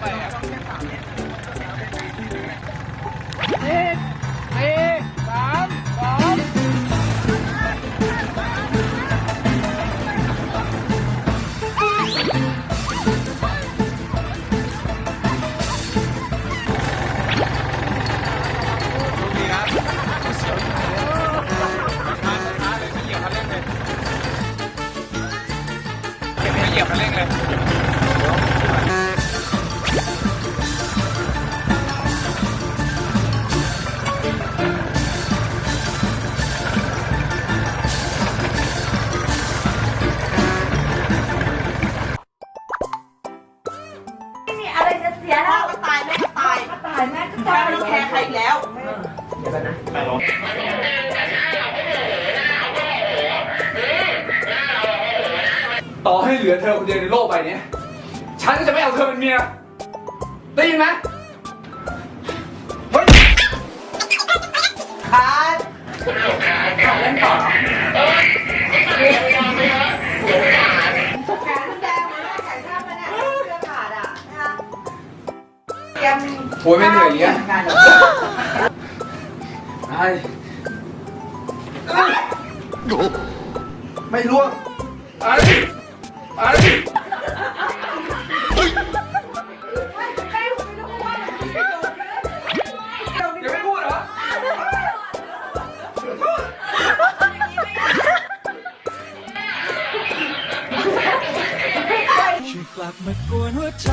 เหยี ยบคันเร่งเลยไม่มีอะไรจะเสียแล้วก็ตายแม่ก็ตายตายแม่ก็แม่ตาย ไม่ต้องแคร์ใครอีกแล้ว ต่อให้เหลือเธอคนเดียวในโลกใบนี้ ฉันก็จะไม่เอาเธอเป็นเมีย ได้ยินไหมเฮ้ยขาดแขนมันแดงเหมือนแม่แขนข้ามมาเนี่ยเสื้อขาดอะนะคะเตรียมโอ้ยไม่เหนื่อ ไอ้ยังไม่พูดเหรอกลับมากวนหัวใจ